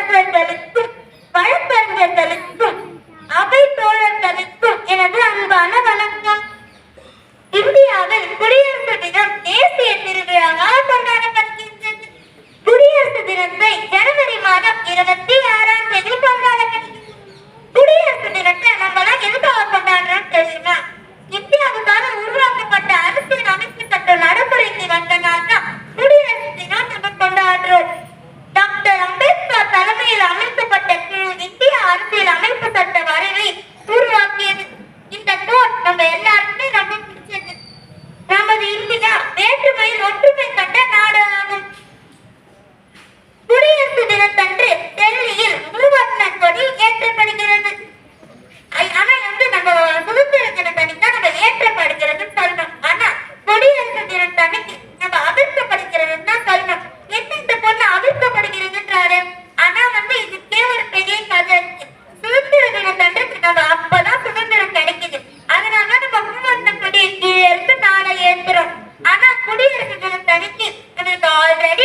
Everybody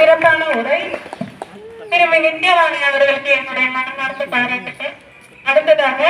சிறப்பான உரை திருமதி நித்யவாணி அவர்களுக்கு என்னுடைய மனமார்ந்த பாராட்டுகள் அடுத்ததாக